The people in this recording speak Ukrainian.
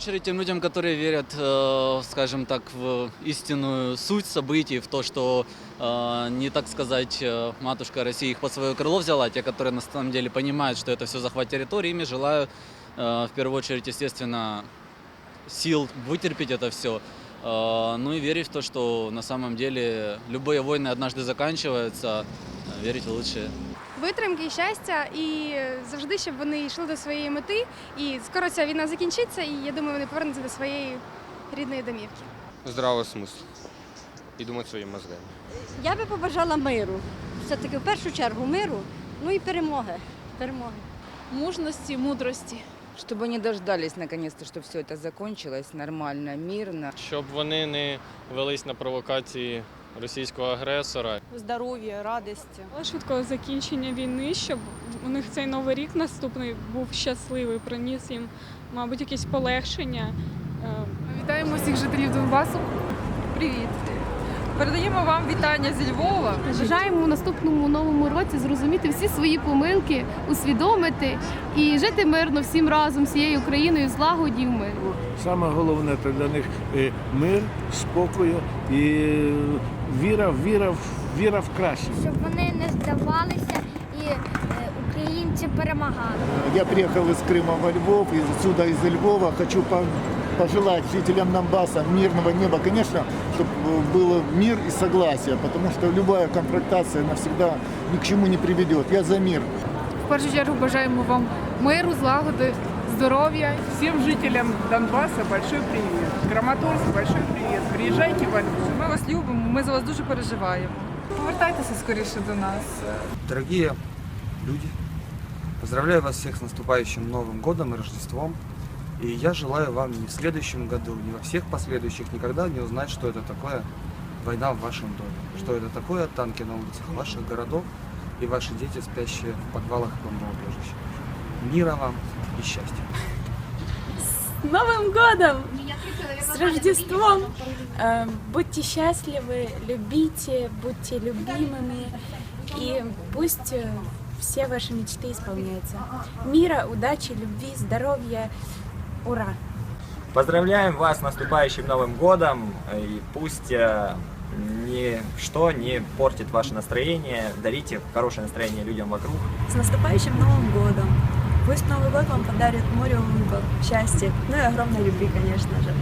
очередь тем людям, которые верят, э, скажем так, в истинную суть событий, в то, что э, не, так сказать, э, матушка России их под свое крыло взяла, те, которые на самом деле понимают, что это все захват территории, ими желаю, в первую очередь, естественно, сил вытерпеть это все. Ну и верить в то, что на самом деле любые войны однажды заканчиваются, верить в лучшее. Витримки і щастя, і завжди, щоб вони йшли до своєї мети. І скоро ця війна закінчиться, і я думаю, вони повернуться до своєї рідної домівки. здравого смислу і думати своїми мозгами. Я би побажала миру. Все-таки в першу чергу миру, ну і перемоги. Перемоги. мужності, мудрості. чтобы они дождались наконец-то, что все это закончилось нормально, мирно. щоб вони не велись на провокації російського агресора. Здоров'я, радості. швидкого закінчення війни, щоб у них цей новий рік наступний був щасливий, приніс їм, мабуть, якесь полегшення. Е, Вітаємо всіх жителів Донбасу. Привіт. Передаємо вам вітання зі Львова. Бажаємо у наступному новому році зрозуміти всі свої помилки, усвідомити і жити мирно всім разом, всією Україною, злагоді в мирі. Саме головне це для них е, мир, спокою і віра, віра, в- віра в краще. щоб вони не здавалися і е, українці перемагали. Я приехал из Крыма во Львов, и отсюда из Львова. Хочу по- пожелать жителям Донбасса мирного неба, конечно, чтобы был мир и согласие, потому что любая конфронтация навсегда ни к чему не приведет. Я за мир. В першу чергу бажаємо вам миру, злагоди, здоров'я. Всем жителям Донбасса большой привет. Краматорск большой привет. Приезжайте во Львов. Ми вас любимо, ми за вас дуже переживаємо. Повертайтеся скоріше до нас. Дорогие люди, поздравляю вас всех с наступающим Новым годом и Рождеством. И я желаю вам ни в следующем году, ни во всех последующих никогда не узнать, что это такое война в вашем доме. Что это такое танки на улицах ваших городов и ваши дети, спящие в подвалах и бомбоубежищах. Мира вам и счастья. С Новым годом! С Рождеством! Э, Будьте счастливы, любите, будьте любимыми. И пусть э, все ваши мечты исполняются. Мира, удачи, любви, здоровья. Ура! Поздравляем вас с наступающим Новым годом. И пусть э, ничто не портит ваше настроение. Дарите хорошее настроение людям вокруг. С наступающим Новым годом! Пусть Новый год вам подарит море улыбок, счастья, ну и огромной любви, конечно же.